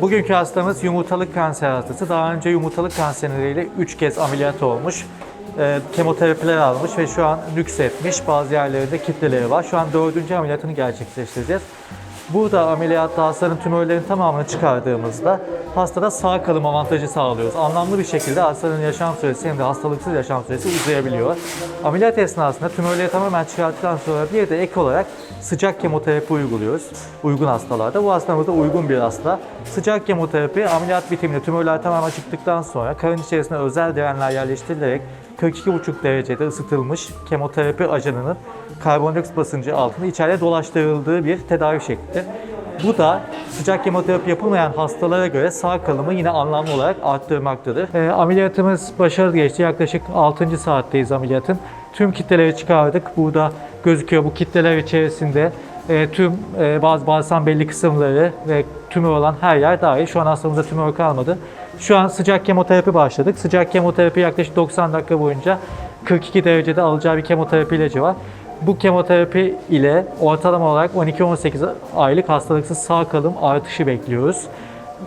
Bugünkü hastamız yumurtalık kanser hastası. Daha önce yumurtalık kanserleriyle 3 kez ameliyat olmuş. E, kemoterapiler almış ve şu an nüksetmiş. Bazı yerlerinde kitleleri var. Şu an dördüncü ameliyatını gerçekleştireceğiz. Burada ameliyatta hastanın tümörlerin tamamını çıkardığımızda hastada sağ kalım avantajı sağlıyoruz. Anlamlı bir şekilde hastanın yaşam süresi hem de hastalıksız yaşam süresi uzayabiliyor. Ameliyat esnasında tümörleri tamamen çıkarttıktan sonra bir de ek olarak sıcak kemoterapi uyguluyoruz. Uygun hastalarda. Bu hastamız da uygun bir hasta. Sıcak kemoterapi ameliyat bitiminde tümörler tamamen çıktıktan sonra karın içerisine özel direnler yerleştirilerek 42,5 derecede ısıtılmış kemoterapi ajanının karbondioksit basıncı altında içeride dolaştırıldığı bir tedavi şekli. Bu da sıcak kemoterapi yapılmayan hastalara göre sağ kalımı yine anlamlı olarak arttırmaktadır. E, ameliyatımız başarılı geçti. Yaklaşık 6. saatteyiz ameliyatın. Tüm kitleleri çıkardık. Burada gözüküyor bu kitleler içerisinde e, tüm e, bazı bağırsak belli kısımları ve tümör olan her yer dahil. Şu an hastamızda tümör kalmadı. Şu an sıcak kemoterapi başladık. Sıcak kemoterapi yaklaşık 90 dakika boyunca 42 derecede alacağı bir kemoterapi ilacı var. Bu kemoterapi ile ortalama olarak 12-18 aylık hastalıksız sağ kalım artışı bekliyoruz.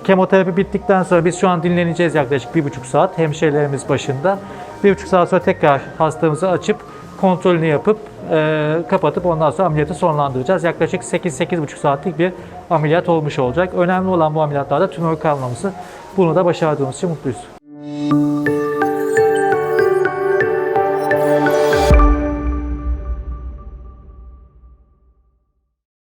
Kemoterapi bittikten sonra biz şu an dinleneceğiz yaklaşık 1,5 saat hemşehrilerimiz başında. 1,5 saat sonra tekrar hastamızı açıp kontrolünü yapıp e, kapatıp ondan sonra ameliyatı sonlandıracağız. Yaklaşık 8-8,5 saatlik bir ameliyat olmuş olacak. Önemli olan bu ameliyatlarda tümör kalmaması. Bunu da başardığımız için mutluyuz.